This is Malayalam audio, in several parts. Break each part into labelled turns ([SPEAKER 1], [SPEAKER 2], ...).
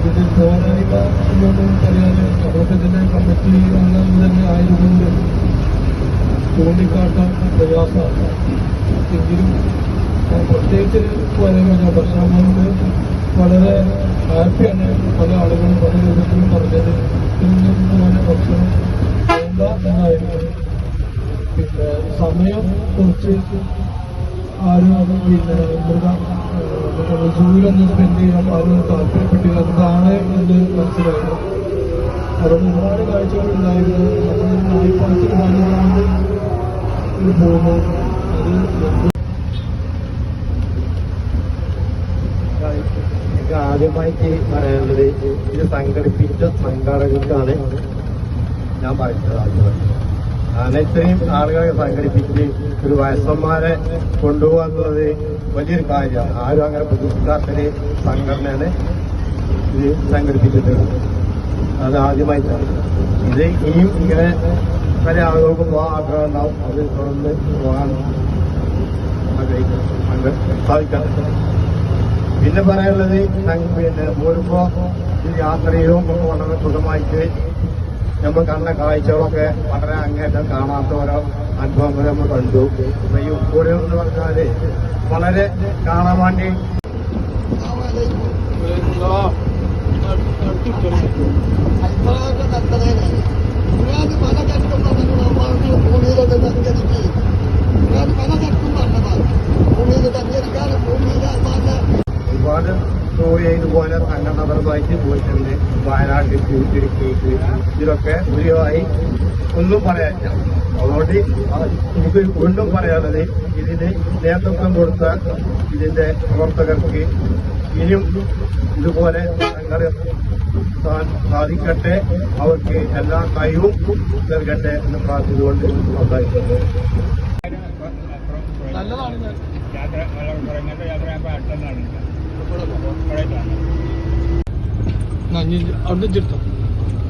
[SPEAKER 1] ഇതിന്റെ പോരാളിക എന്നൊന്നും പറയാതെ തന്നെ കമ്മിറ്റി അംഗം തന്നെ ആയതുകൊണ്ട് ചൂണ്ടിക്കാട്ടാൻ പ്രയാസമാണ്. എങ്കിലും പ്രത്യേകിച്ച് പോരായ്മ പക്ഷെ നമ്മൾക്ക് വളരെ ഹാപ്പിയാണ് പല ആളുകളും പല രൂപത്തിലും പറഞ്ഞത് ഇന്നും പോലെ ഭക്ഷണം വേണ്ട എന്നായിരുന്നു. പിന്നെ സമയം കുറച്ച് ആരും പിന്നെ മൃഗ സൂര്യൊന്ന് സ്പെൻഡ് ചെയ്യാൻ ആരും താല്പര്യപ്പെട്ടില്ല. അതാണ് എന്ന് മനസ്സിലായത്. അതുകൊണ്ട് ഒരുപാട് കാഴ്ചകളുണ്ടായിരുന്നു നമ്മൾ നായ്പ്പാലത്തിൽ വന്നുകൊണ്ട് ഇത് അത്
[SPEAKER 2] ആദ്യമായിട്ട് പറയാനുള്ളത് ഇത് സംഘടിപ്പിച്ച സംഘാടകർക്കാണ് ഞാൻ പറയുന്നത്. ആദ്യമായി കാരണം ഇത്രയും ആളുകളെ സംഘടിപ്പിച്ച് ഒരു വയസ്സന്മാരെ കൊണ്ടുപോകാന്നുള്ളത് വലിയൊരു കാര്യമാണ് ആരും അങ്ങനെ പ്രതീക്ഷിക്കാത്തൊരു സംഘടനയാണ് ഇത് സംഘടിപ്പിച്ചിട്ടുള്ളത് അത് ആദ്യമായിട്ടാണ്. ഇത് ഇനിയും ഇങ്ങനെ പല ആളുകൾക്കും പോകാൻ ആഗ്രഹം ഉണ്ടാവും. അത് തുടർന്ന് പോകാൻ ആഗ്രഹിക്കും പിന്നെ പറയാനുള്ളത് പിന്നെ പോരുമ്പോ ഈ യാത്രയിലും ഒക്കെ വളരെ സുഖമായിട്ട് നമ്മൾ കണ്ട കാഴ്ചകളൊക്കെ വളരെ അങ്ങേറ്റം കാണാത്ത ഓരോ അനുഭവങ്ങൾ നമ്മൾ കണ്ടു ഉപ്പൂരം എന്ന് പറഞ്ഞാൽ വളരെ കാണാൻ വേണ്ടി. ഒരുപാട് ഇതുപോലെ സംഘടനപരമായിട്ട് പോയിട്ടുണ്ട്. വയനാട്ടിൽ തിരുത്തിരിക്കേക്ക് ഇതിലൊക്കെ ഗുരുവായി ഒന്നും പറയാനില്ല. അതുകൊണ്ട് എനിക്ക് വീണ്ടും പറയാനുള്ളത് ഇതിന് നേതൃത്വം കൊടുത്ത ഇതിന്റെ പ്രവർത്തകർക്ക് ഇനിയും ഇതുപോലെ സാധിക്കട്ടെ അവർക്ക് എല്ലാ കഴിവും നൽകട്ടെ എന്ന് പ്രാർത്ഥിച്ചുകൊണ്ട് സംസാരിക്കുന്നു.
[SPEAKER 3] യാത്ര കുറഞ്ഞ യാത്ര
[SPEAKER 1] അവിടെ ചെറുത്തോ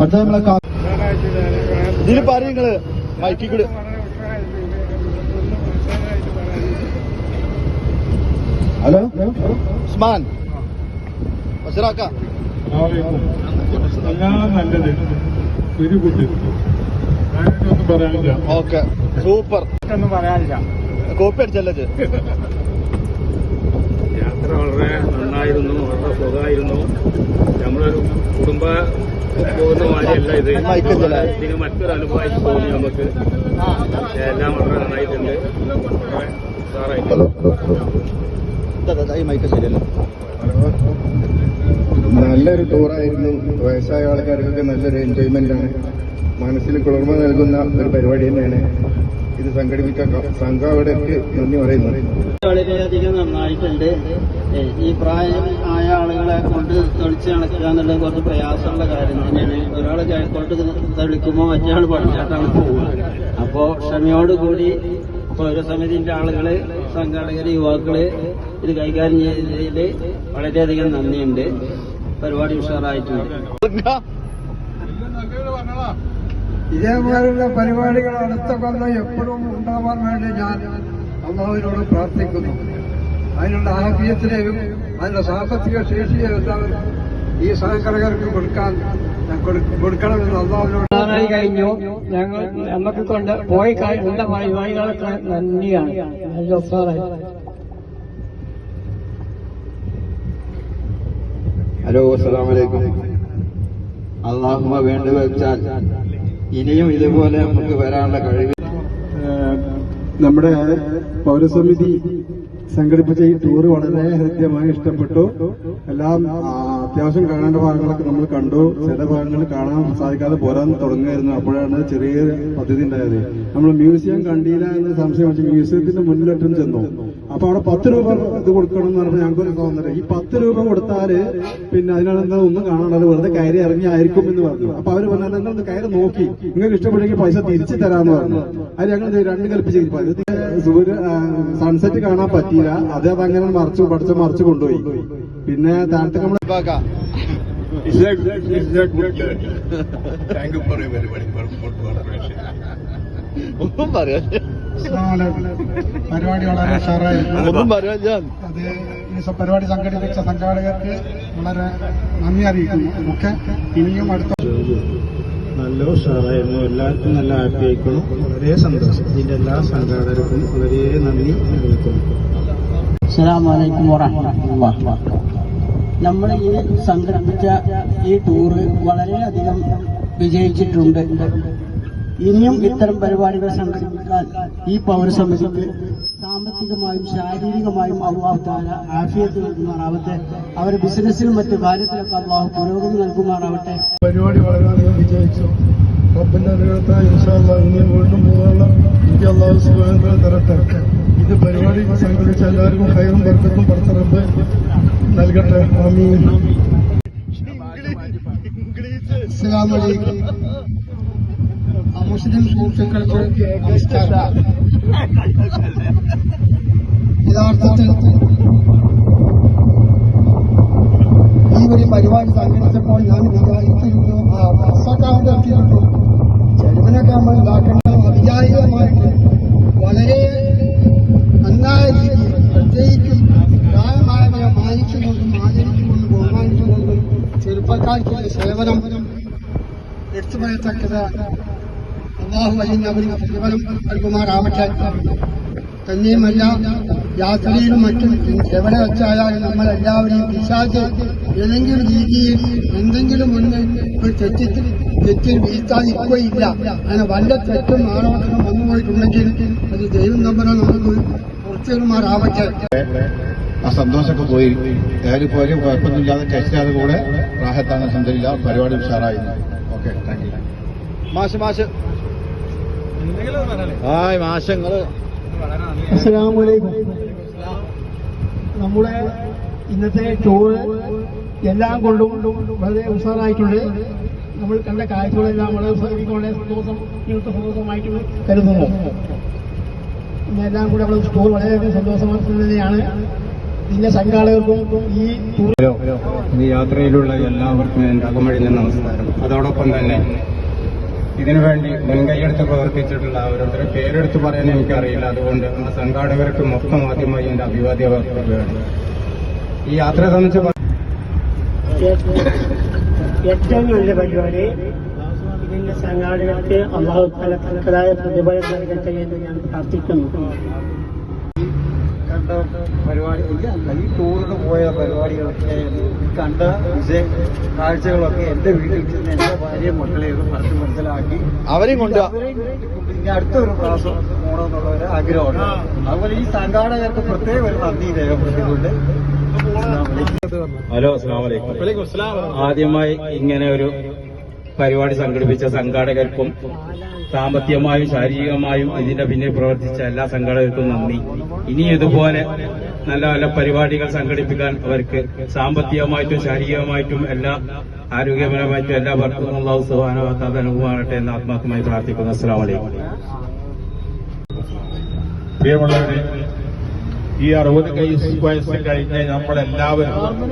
[SPEAKER 2] അടുത്ത നമ്മളെ ഇതിൽ പറയും നിങ്ങൾ മൈക്കി കൂടെ ഹലോ ഉസ്മാൻ ബഷറാക്ക
[SPEAKER 3] എല്ലാം നല്ലത് ഒരു കുട്ടി
[SPEAKER 2] ഓക്കെ സൂപ്പർ
[SPEAKER 3] ഒന്നും പറയാനില്ല
[SPEAKER 2] കോപ്പി അടിച്ചല്ലേ
[SPEAKER 4] നന്നായിരുന്നു അവരുടെ സുഖമായിരുന്നു നമ്മളൊരു കുടുംബ പോകുന്ന മാതിരിയല്ല ഇത്. ഇതിന് മറ്റൊരു അനുഭവമായി തോന്നി നമുക്ക്. എല്ലാം വളരെ നന്നായിട്ടുണ്ട്.
[SPEAKER 5] നല്ലൊരു ടൂറായിരുന്നു. വയസ്സായ ആൾക്കാർക്കൊക്കെ നല്ലൊരു എൻജോയ്മെന്റ് ആണ്. മനസ്സിൽ കുളിർമ നൽകുന്ന ഒരു പരിപാടി തന്നെയാണ്. ഇത് സംഘടിപ്പിച്ച സംഘാടകർക്ക് നന്ദി പറയുന്നു.
[SPEAKER 6] വളരെയധികം നന്നായിട്ടുണ്ട്. ഈ പ്രായം ആയ ആളുകളെ കൊണ്ട് തെളിച്ച് നടക്കുക എന്നുള്ളത് കുറച്ച് പ്രയാസമുള്ള കാര്യം തന്നെയാണ്. ഒരാൾ കൈക്കോട്ട് തെളിക്കുമ്പോൾ മറ്റേ പടിഞ്ഞാട്ടാണ് പോവുക. അപ്പോ ക്ഷമയോടുകൂടി പൗരസമിതിന്റെ ആളുകൾ സംഘാടകര് യുവാക്കൾ ഇത് കൈകാര്യം ചെയ്തതിൽ വളരെയധികം നന്ദിയുണ്ട്. പരിപാടി ഉഷാറായിട്ടുണ്ട്.
[SPEAKER 7] ഇതേപോലുള്ള പരിപാടികൾ അടുത്ത കൊല്ലം എപ്പോഴും ഉണ്ടാവാൻ വേണ്ടി ഞാൻ അള്ളാഹുവിനോട് പ്രാർത്ഥിക്കുന്നു. അതിനുള്ള ആഭ്യത്തിനെയും അതിന്റെ സാമ്പത്തിക ശേഷിയും എല്ലാവരും ഈ സംഘടകർക്ക് കൊടുക്കാൻ കൊടുക്കണമെന്ന് അള്ളാഹുവിനോട്
[SPEAKER 6] കഴിഞ്ഞു. ഞങ്ങൾ നമുക്ക് കൊണ്ട് പോയി കണ്ട പരിപാടികളൊക്കെ നന്ദിയാണ്.
[SPEAKER 5] ഹലോ അസലാമലൈക്കും അള്ളാഹുമ വേണ്ടി വെച്ചാൽ ഇനിയും ഇതുപോലെ നമുക്ക് വരാനുള്ള കഴിവ്.
[SPEAKER 8] നമ്മുടെ പൗരസമിതി സംഘടിപ്പിച്ച ഈ ടൂർ വളരെ ഹൃദ്യമായി ഇഷ്ടപ്പെട്ടു. എല്ലാം അത്യാവശ്യം കാണേണ്ട ഭാഗങ്ങളൊക്കെ നമ്മൾ കണ്ടു. ചില ഭാഗങ്ങൾ കാണാൻ സാധിക്കാതെ പോരാൻ തുടങ്ങുമായിരുന്നു അപ്പോഴാണ് ചെറിയ പദ്ധതി ഉണ്ടായത്. നമ്മൾ മ്യൂസിയം കണ്ടില്ല എന്ന് സംശയം വെച്ച് മ്യൂസിയത്തിന്റെ മുന്നിലൊറ്റം ചെന്നു. അപ്പൊ അവിടെ പത്ത് രൂപ ഇത് കൊടുക്കണം എന്ന് പറഞ്ഞപ്പോൾ ഞങ്ങൾക്കൊരു തോന്നുന്നില്ല ഈ പത്ത് രൂപ കൊടുത്താൽ പിന്നെ അതിനകത്ത് ഒന്നും കാണാണ്ട് വെറുതെ കയറി ഇറങ്ങി ആയിരിക്കും എന്ന് പറഞ്ഞു. അപ്പൊ അവർ പറഞ്ഞു നിങ്ങൾ കയറി നോക്കി. നിങ്ങൾക്ക് ഇഷ്ടപ്പെട്ടെങ്കിൽ പൈസ തിരിച്ചു തരാമെന്ന് പറഞ്ഞു. അത് ഞങ്ങൾ രണ്ട് കൽപ്പിച്ചു സൂര്യ സൺസെറ്റ് കാണാൻ പറ്റിയില്ല അത് അതങ്ങനെ മറിച്ച് പഠിച്ച് മറിച്ച് കൊണ്ടുപോയി. പിന്നെ താഴത്തെ നമ്മൾ
[SPEAKER 9] thank you for everybody for food corporation
[SPEAKER 10] പരിപാടി വളരെ ഉഷാറായിരുന്നു അത് ഈ പരിപാടി സംഘടിപ്പിച്ച സംഘാടകർക്ക് വളരെ നന്ദി അറിയിക്കുന്നു. ഒക്കെ ഇനിയും അടുത്ത
[SPEAKER 8] നല്ല ഉഷാറായിരുന്നു. എല്ലാവർക്കും നല്ല ഹാപ്പി ആയിക്കണം വളരെ സന്തോഷം. ഇതിന്റെ എല്ലാ സംഘാടകർക്കും വളരെ നന്ദി. അറിയിക്കുന്നു
[SPEAKER 11] അസ്സലാമലൈക്കും വറഹമത്തുള്ള നമ്മൾ ഈ സംഘടിപ്പിച്ച ഈ ടൂറ് വളരെയധികം വിജയിച്ചിട്ടുണ്ട്. ഇനിയും ഇത്തരം പരിപാടികൾ സംഘടിപ്പിക്കാൻ ഈ പൗരസമിതിക്ക് സാമ്പത്തികമായും ശാരീരികമായും അള്ളാഹു ആഫിയത്ത് നൽകുമാറാവട്ടെ. അവർ ബിസിനസ്സിലും മറ്റു കാര്യത്തിലൊക്കെ അള്ളാഹു പുരോഗതി നൽകുമാറാവട്ടെ.
[SPEAKER 10] പരിപാടി വളരെയധികം വിജയിച്ചു. റബ്ബിന്റെ അനുഗ്രഹത്താൽ ഇൻഷാല്ല വീണ്ടും പോകാനുള്ള എനിക്ക് അള്ളാഹു സുഖങ്ങൾ തരട്ടെ. ഇത് പരിപാടി സംഘടിപ്പിച്ച എല്ലാവർക്കും ഹൈറും ബർക്കത്തും പഠിച്ച റബ്ബ് നൽകട്ടെ ആമീൻ അസ്സലാമു അലൈക്കും മുസ്ലിം സുഹൃത്തുക്കൾക്ക് നമസ്കാരം യഥാർത്ഥത്തിൽ ഈ ഒരു പരിപാടി സംഘടിച്ചപ്പോൾ ഞാൻ വിചാരിച്ചിരുന്നു ആ ബസ്സൊക്കെ എത്തിയിരുന്നു ചെലവിനൊക്കെ നമ്മൾ ഉണ്ടാക്കേണ്ടത് അവിചാരിതമായിട്ട് ചെറുപ്പക്കാർക്കുള്ള സേവനം എടുത്തു അള്ളാഹു അലിന് അവന് പ്രതിഫലം നൽകുമാറാവട്ടെ. തന്നെയുമല്ല യാത്രയിലും മറ്റും എവിടെ വെച്ചായാലും നമ്മളെല്ലാവരെയും പിശാച്ച് ഏതെങ്കിലും രീതിയിൽ എന്തെങ്കിലും ഒന്ന് ഒരു തെറ്റിൽ വീഴ്ത്താതിരിക്കുകയില്ല. അങ്ങനെ വല്ല തെറ്റും ആരോപണം വന്നു പോയിട്ടുണ്ടെങ്കിൽ അത് ദൈവം നമ്പറോ നമുക്ക് പുറത്തുമാറാവട്ടെ
[SPEAKER 9] ആ സന്തോഷമൊക്കെ പോയി. ഏതായാലും പോലും കുഴപ്പമൊന്നുമില്ലാതെ ടെസ്റ്റാതെ കൂടെ റാഹത്താണ് സന്തരില്ല പരിപാടി ഉഷാറായി. ഓക്കെ താങ്ക് യു മാഷ് മാഷ്. ഹായ്
[SPEAKER 12] അസ്സലാമലൈക്കും നമ്മുടെ ഇന്നത്തെ ടൂറ് എല്ലാം കൊണ്ടും വളരെ ഉഷാറായിട്ടുണ്ട്. നമ്മൾ കണ്ട കാഴ്ചകളെല്ലാം വളരെ വളരെ സന്തോഷം സന്തോഷമായിട്ട് കരുതുന്നു. എല്ലാം കൂടെ നമ്മൾ ടൂർ വളരെ തന്നെയാണ്. ഇതിന്റെ സംഘാടകർക്കും ഈ
[SPEAKER 4] ഈ യാത്രയിലുള്ള എല്ലാവർക്കും എന്റെ അകമഴിഞ്ഞ നമസ്കാരം. അതോടൊപ്പം തന്നെ ഇതിനുവേണ്ടി മുൻകൈയെടുത്ത് പ്രവർത്തിച്ചിട്ടുള്ള അവരുടെ പേരെടുത്ത് പറയാൻ എനിക്കറിയില്ല. അതുകൊണ്ട് ആ സംഘാടകർക്ക് മൊത്തം ആദ്യമായി എന്റെ അഭിവാദ്യ വാർത്തകളാണ് ഈ യാത്ര സംബന്ധിച്ച്
[SPEAKER 12] ഏറ്റവും നല്ല പരിപാടി ഇതിന്റെ സംഘാടകർക്ക് അള്ളാഹു തലത്തക്കതായ തക്കതായ പ്രതിഫലം നൽകട്ടെ എന്ന് ഞാൻ പ്രാർത്ഥിക്കുന്നു.
[SPEAKER 13] കണ്ട പരിപാടി ഈ ടൂറിന് പോയ പരിപാടികളൊക്കെ കണ്ട വിജയ കാഴ്ചകളൊക്കെ എന്റെ വീട്ടിൽ ചെന്ന് എന്റെ ഭാര്യയും മക്കളെയൊക്കെ പറഞ്ഞ് മനസ്സിലാക്കി. അവരെയും കൊണ്ട് ഇനി അടുത്തൊരു പ്രാവശ്യം പോകണമെന്നുള്ള ഒരു ആഗ്രഹമുണ്ട്. അതുപോലെ ഈ സംഘാടകർക്ക് പ്രത്യേക ഒരു നന്ദി രേഖപ്പെടുത്തിക്കൊണ്ട്
[SPEAKER 4] ഹലോ അസ്സാം വലൈക്കും ആദ്യമായി ഇങ്ങനെ ഒരു പരിപാടി സംഘടിപ്പിച്ച സംഘാടകർക്കും സാമ്പത്തികമായും ശാരീരികമായും ഇതിന്റെ പിന്നിൽ പ്രവർത്തിച്ച എല്ലാ സംഘടനകൾക്കും നന്ദി. ഇനി ഇതുപോലെ നല്ല നല്ല പരിപാടികൾ സംഘടിപ്പിക്കാൻ അവർക്ക് സാമ്പത്തികമായിട്ടും ശാരീരികമായിട്ടും എല്ലാ ആരോഗ്യപരമായിട്ടും എല്ലാ വർക്കും അള്ളാഹു സുഹാനുഭവത്താൽ അനുഭവമാകട്ടെ എന്ന് ആത്മാർത്ഥമായി പ്രാർത്ഥിക്കുന്നു. അസ്സാം
[SPEAKER 3] പ്രിയമുള്ളവരെ ഈ അറുപത് വയസ്സ് കഴിഞ്ഞ നമ്മളെല്ലാവരും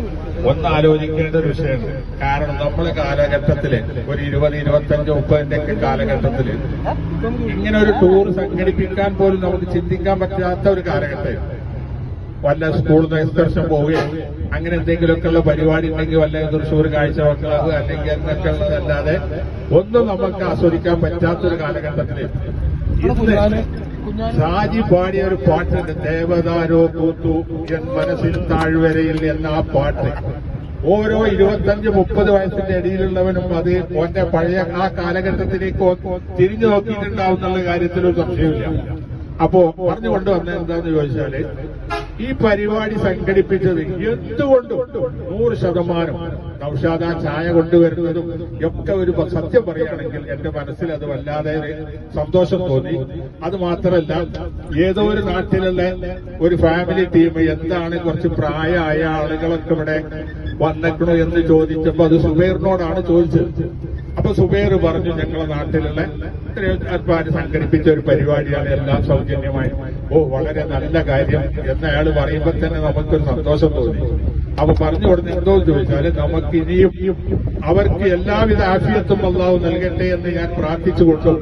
[SPEAKER 3] ഒന്ന് ആലോചിക്കേണ്ട ഒരു വിഷയമാണ് കാരണം നമ്മുടെ കാലഘട്ടത്തിൽ ഒരു ഇരുപത് ഇരുപത്തഞ്ച് മുപ്പതിന്റെ ഒക്കെ കാലഘട്ടത്തിൽ ഇങ്ങനെ ഒരു ടൂർ സംഘടിപ്പിക്കാൻ പോലും നമുക്ക് ചിന്തിക്കാൻ പറ്റാത്ത ഒരു കാലഘട്ടം വല്ല സ്കൂൾ എക്സ്കർഷൻ പോവുകയും അങ്ങനെ എന്തെങ്കിലുമൊക്കെയുള്ള പരിപാടി ഉണ്ടെങ്കിൽ വല്ല തൃശ്ശൂർ കാഴ്ച വെക്കാവ് അല്ലെങ്കിൽ എന്നൊക്കെ ഉള്ളതല്ലാതെ ഒന്നും നമുക്ക് ആസ്വദിക്കാൻ പറ്റാത്തൊരു കാലഘട്ടത്തിൽ ഇന്ന് ഷാജി പാടിയ ഒരു പാട്ടുണ്ട് ദേവതാരോ കൂത്തു എൻ മനസ്സിൽ താഴ്വരയിൽ എന്ന ആ പാട്ട്. ഓരോ ഇരുപത്തഞ്ച് മുപ്പത് വയസ്സിന്റെ ഇടയിലുള്ളവനും അത് ഓന്റെ പഴയ ആ കാലഘട്ടത്തിലേക്ക് തിരിഞ്ഞു നോക്കിയിട്ടുണ്ടാവും എന്നുള്ള കാര്യത്തിൽ ഒരു സംശയമില്ല അപ്പോ പറഞ്ഞു കൊണ്ടുവന്നത് എന്താന്ന് ചോദിച്ചാൽ ഈ പരിപാടി സംഘടിപ്പിച്ചത് എന്തുകൊണ്ടും നൂറ് ശതമാനം നൌഷാദ ചായ കൊണ്ടുവരുന്നതും ഒക്കെ ഒരു സത്യം പറയുകയാണെങ്കിൽ എന്റെ മനസ്സിൽ അത് വല്ലാതെ സന്തോഷം തോന്നി. അത് മാത്രമല്ല ഏതോ ഒരു നാട്ടിലുള്ള ഒരു ഫാമിലി ടീം എന്താണ് കുറച്ച് പ്രായമായ ആളുകളൊക്കെ ഇവിടെ വന്നേക്കണോ എന്ന് ചോദിച്ചപ്പോ അത് സുബൈറിനോടാണ് ചോദിച്ചത്. അപ്പൊ സുബൈർ പറഞ്ഞു ഞങ്ങളെ നാട്ടിലുള്ള സംഘടിപ്പിച്ച ഒരു പരിപാടിയാണ് എല്ലാം സൗജന്യമായി. ഓ വളരെ നല്ല കാര്യം. എന്നയാൾ അയാൾ പറയുമ്പോ തന്നെ നമുക്കൊരു സന്തോഷം തോന്നി. അപ്പൊ പറഞ്ഞു കൊടുത്ത് എന്തോ ചോദിച്ചാൽ നമുക്ക് ഇനിയും അവർക്ക് എല്ലാവിധ ആഫിയത്തും അള്ളാഹു നൽകട്ടെ എന്ന് ഞാൻ പ്രാർത്ഥിച്ചുകൊണ്ടും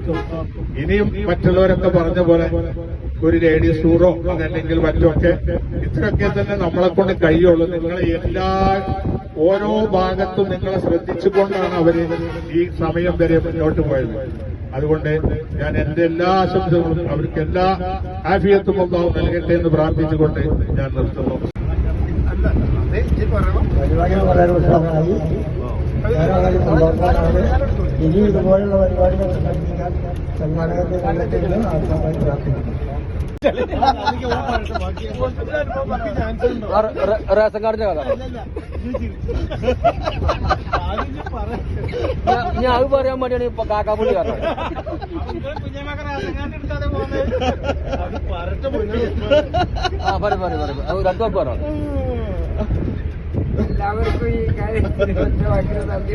[SPEAKER 3] ഇനിയും മറ്റുള്ളവരൊക്കെ പറഞ്ഞ പോലെ ഒരു ലേഡീസ് സൂറോ അതല്ലെങ്കിൽ മറ്റൊക്കെ ഇത്രയൊക്കെ തന്നെ നമ്മളെ കൊണ്ട് കഴിയുള്ളൂ. നിങ്ങളെ എല്ലാ ഓരോ ഭാഗത്തും നിങ്ങളെ ശ്രദ്ധിച്ചുകൊണ്ടാണ് അവർ ഈ സമയം വരെ മുന്നോട്ട് പോയത്. അതുകൊണ്ട് ഞാൻ എന്റെ എല്ലാ ആശംസകളും അവർക്ക് എല്ലാ ആഫിയത്തും ഒന്നാവും നൽകട്ടെ എന്ന് പ്രാർത്ഥിച്ചുകൊണ്ട് ഞാൻ നിർത്തുന്നു.
[SPEAKER 2] സന്തോഷമാണ് ഇനി ഇതുപോലുള്ള പരിപാടികൾ സംഘടിപ്പിക്കാൻ കണ്ടെത്തുന്നു ആത്മാവായി പ്രാർത്ഥിക്കുന്നു
[SPEAKER 14] റേഷൻ കാർഡിന്റെ കഥ. ഞാൻ അത് പറയാൻ വേണ്ടിയാണ് ഇപ്പൊ കാക്കാപ്പുള്ളി കാരണം ആ പറയും പറയും പറയും. അത് രണ്ടു പേർക്ക് പറയാം
[SPEAKER 12] എല്ലാവർക്കും ഈ കാര്യം നന്ദി.